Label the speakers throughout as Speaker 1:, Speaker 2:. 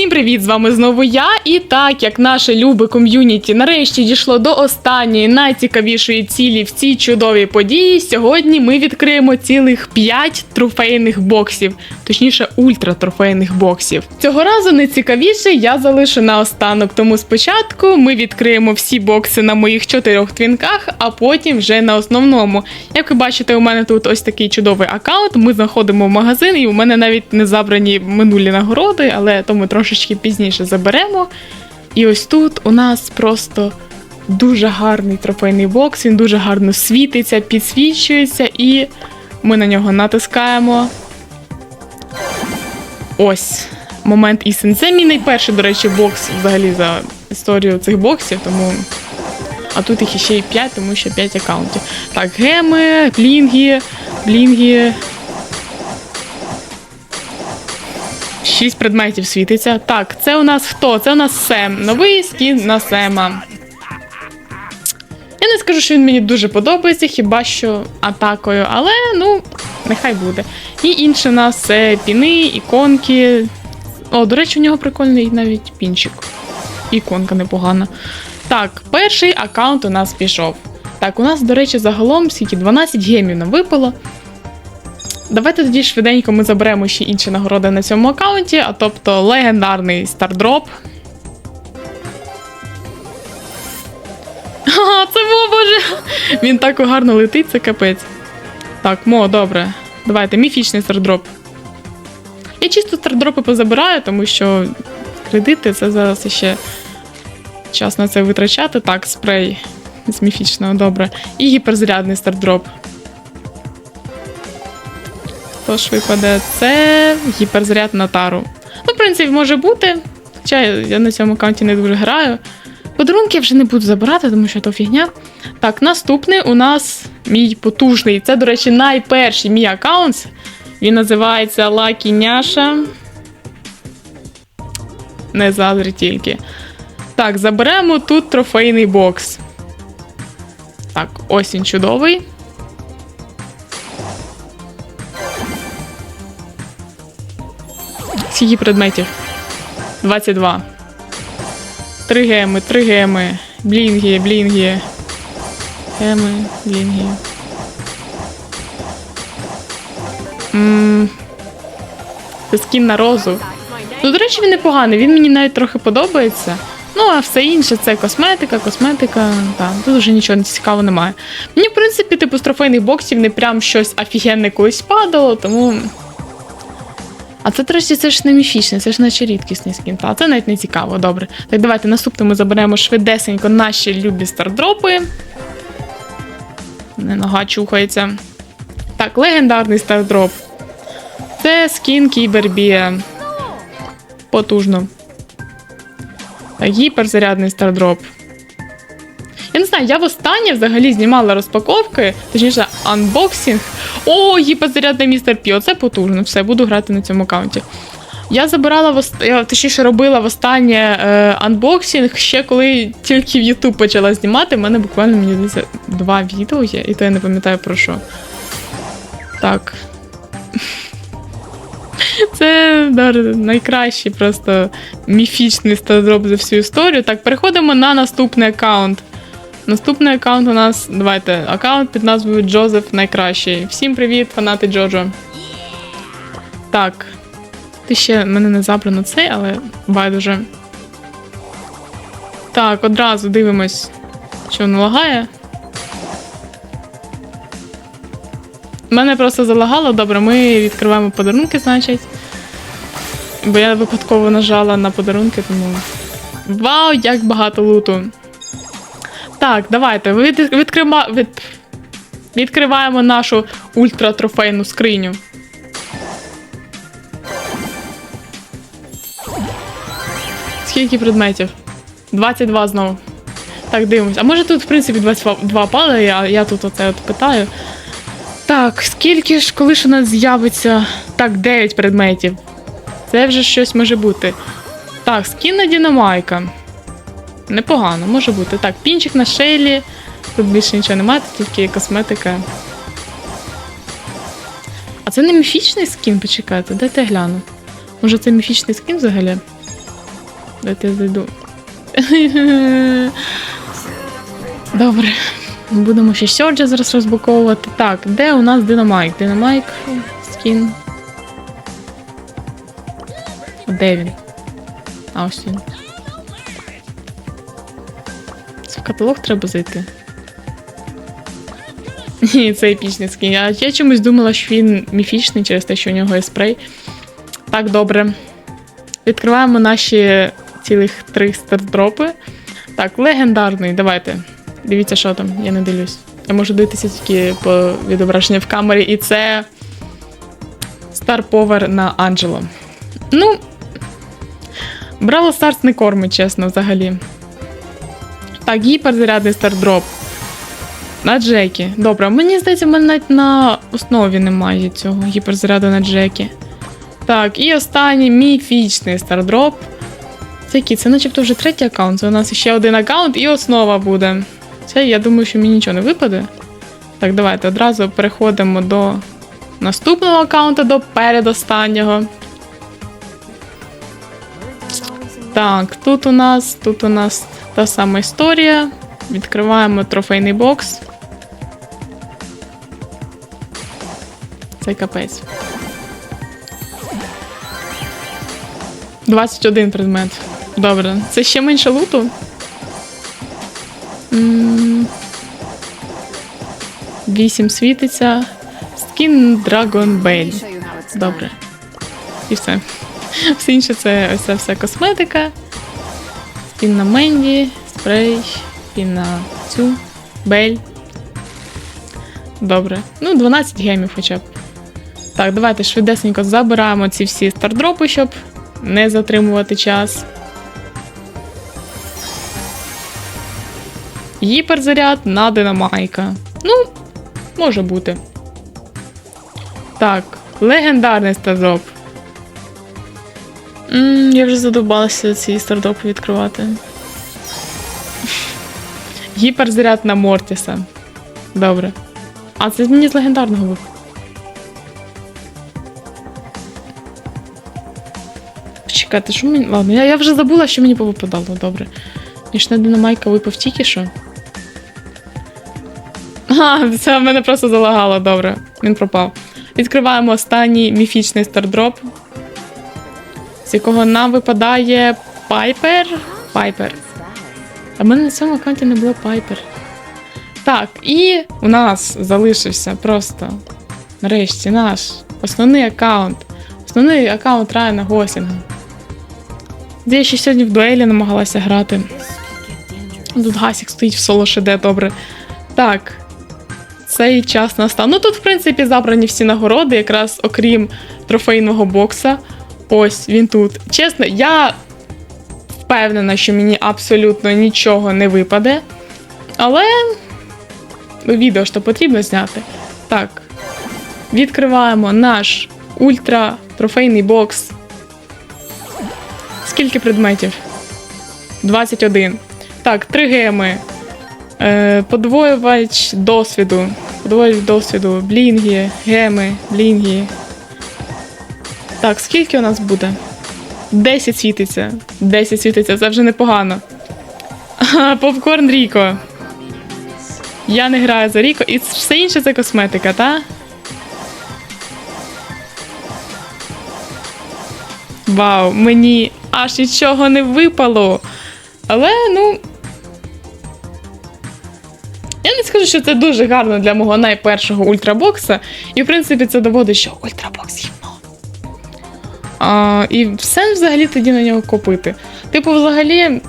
Speaker 1: Всім привіт! З вами знову я. І так як наше любе ком'юніті нарешті дійшло до останньої найцікавішої цілі в цій чудовій події. Сьогодні ми відкриємо цілих 5 трофейних боксів, точніше, ультратрофейних боксів. Цього разу найцікавіше я залишу на останок. Тому спочатку ми відкриємо всі бокси на моїх чотирьох твінках, а потім вже на основному. Як ви бачите, у мене тут ось такий чудовий аккаунт. Ми знаходимо магазин, і у мене навіть не забрані минулі нагороди, але то ми трошечки пізніше заберемо. І ось тут у нас просто дуже гарний трофейний бокс. Він дуже гарно світиться, підсвічується, і ми на нього натискаємо. Ось. Момент істин. Це мій найперший, до речі, бокс взагалі за історію цих боксів, тому. А тут їх ще й 5, тому що 5 аккаунтів. Так, геми, блінги, блінги. Шість предметів світиться. Так, це у нас хто? Це у нас Сем. Новий скін на Сема. Я не скажу, що він мені дуже подобається, хіба що атакою, але ну, нехай буде. І інше у нас це піни, іконки. О, до речі, у нього прикольний навіть пінчик. Іконка непогана. Так, перший аккаунт у нас пішов. Так, у нас, до речі, загалом скільки 12 гемів нам випало. Давайте тоді швиденько ми заберемо ще інші нагороди на цьому аккаунті, а тобто легендарний стардроп. Ага, це Мо, боже! Він так гарно летить, це капець. Так, Мо, добре. Давайте, міфічний стардроп. Я чисто стардропи позабираю, тому що кредити це зараз ще час на це витрачати. Так, спрей з міфічного, добре. І гіперзарядний стардроп. Тож випаде це гіперзаряд на тару. Ну, в принципі, може бути. Хоча я на цьому аккаунті не дуже граю. Подарунки я вже не буду забирати, тому що то фігня. Так, наступний у нас мій потужний. Це, до речі, найперший мій аккаунт. Він називається Лакі Няша. Не заздрі тільки. Так, заберемо тут трофейний бокс. Так, ось він чудовий. Скільки предметів? 22. Три геми, три геми. Блінги, блінги. Геми, блінги. Ммм. Це скін на розу. Ну, до речі, він непоганий, він мені навіть трохи подобається. Ну, а все інше це косметика, косметика. Та, тут вже нічого цікавого немає. Мені, в принципі, типу з трофейних боксів не прям щось офігенне колись падало, тому. А це, речі, це ж не міфічний, це ж наче рідкісний скін. Та це навіть не цікаво, добре. Так, давайте наступне ми заберемо швидесенько наші любі стардропи. Не нога чухається. Так, легендарний стардроп. Це скін Кібербія. Потужно. Так, гіперзарядний стардроп. Я не знаю, я востаннє взагалі знімала розпаковки, точніше, анбоксинг. О, гіперзарядний містер Пі, оце потужно. Все, буду грати на цьому аккаунті. Я забирала я точніше робила востаннє е, анбоксинг ще коли тільки в YouTube почала знімати. У мене буквально мені здається, два відео є, і то я не пам'ятаю про що. Так. Це найкращий просто міфічний стардроп за всю історію. Так, переходимо на наступний аккаунт. Наступний аккаунт у нас. Давайте, аккаунт під назвою Джозеф найкращий. Всім привіт, фанати Джоджо. Так. Ти ще мене не забрано цей, але байдуже. Так, одразу дивимось, що воно лагає. Мене просто залагало, добре, ми відкриваємо подарунки, значить. Бо я випадково нажала на подарунки, тому. Вау, як багато луту! Так, давайте. Від, відкрима, від, відкриваємо нашу ультратрофейну скриню. Скільки предметів? 22 знову. Так, дивимось. А може тут, в принципі, 22 падає, я, я тут оце от питаю. Так, скільки ж, коли ж у нас з'явиться. Так, 9 предметів. Це вже щось може бути. Так, скін на Дінамайка. Непогано, може бути. Так, пінчик на шейлі. Тут більше нічого немає, тільки косметика. А це не міфічний скін, почекайте, дайте я гляну. Може це міфічний скін взагалі? Дайте я зайду. Добре. Будемо ще Сьорджа зараз розблоковувати. Так, де у нас Динамайк? Динамайк, скін. Де він? А, ось він. В каталог треба зайти. Ні, це епічний скін. Я, я чомусь думала, що він міфічний через те, що у нього є спрей. Так, добре. Відкриваємо наші цілих три стардропи. Так, легендарний, давайте. Дивіться, що там, я не дивлюсь. Я можу дивитися тільки по відображенню в камері, і це Star Power на Анджело. Ну, Браво Старс не кормить, чесно, взагалі. Так, гіперзарядний стардроп. На Джекі. Добре, мені здається, в мене навіть на основі немає цього гіперзаряду на Джекі. Так, і останній міфічний стардроп. Це який? Це начебто вже третій аккаунт. Це у нас ще один аккаунт і основа буде. Це я думаю, що мені нічого не випаде. Так, давайте одразу переходимо до наступного аккаунта, до передостаннього. Так, тут у нас, тут у нас та сама історія. Відкриваємо трофейний бокс. Це капець. 21 предмет. Добре. Це ще менше луту. М, 8 світиться. Скін Dragon Bell. Добре. І все. Все інше це ось ця вся косметика. Спін на Менді, спрей, спін на цю, бель. Добре. Ну, 12 гемів хоча б. Так, давайте швидесенько забираємо ці всі стардропи, щоб не затримувати час. Гіперзаряд на динамайка. Ну, може бути. Так, легендарний стардроп. М, я вже задовбалася ці стардропи відкривати. Гіперзаряд на Мортіса. Добре. А це мені з легендарного випав. Чекайте, що мені. Ладно, я, я вже забула, що мені повипадало, добре. Ніж на динамайка випав тільки що. А, це в мене просто залагало, добре. Він пропав. Відкриваємо останній міфічний стардроп, з якого нам випадає Пайпер. Пайпер. А в мене на цьому аккаунті не було Пайпер. Так, і у нас залишився просто нарешті наш основний аккаунт. Основний аккаунт Райана Гослінга. Де я ще сьогодні в дуелі намагалася грати. Тут Гасік стоїть в соло шиде, добре. Так. Цей час настав. Ну тут, в принципі, забрані всі нагороди, якраз окрім трофейного бокса. Ось він тут. Чесно, я впевнена, що мені абсолютно нічого не випаде. Але відео ж то потрібно зняти. Так. Відкриваємо наш ультра трофейний бокс. Скільки предметів? 21. Так, 3 геми. Е, подвоювач досвіду. Подвоювач досвіду. Блінги, геми, блінги. Так, скільки у нас буде? 10 світиться. 10 світиться, це вже непогано. Попкорн Ріко. Я не граю за Ріко, і все інше це косметика, та? Вау, мені аж нічого не випало. Але, ну. Я не скажу, що це дуже гарно для мого найпершого ультрабокса. І, в принципі, це доводить, що ультрабокс гівно. А, і сенс взагалі тоді на нього купити. Типу, взагалі,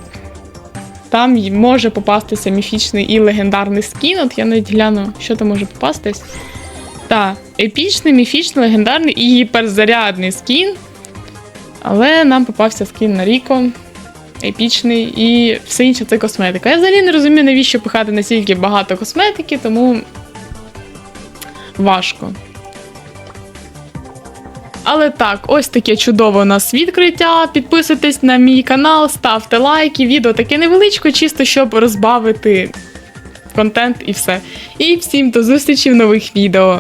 Speaker 1: там може попастися міфічний і легендарний скін. От я навіть гляну, що там може попастись. Так, епічний, міфічний, легендарний і гіперзарядний скін. Але нам попався скін на Ріко, епічний і все інше це косметика. Я взагалі не розумію, навіщо пихати настільки багато косметики, тому важко. Але так, ось таке чудове у нас відкриття. Підписуйтесь на мій канал, ставте лайки. Відео таке невеличке, чисто щоб розбавити контент і все. І всім до зустрічі в нових відео.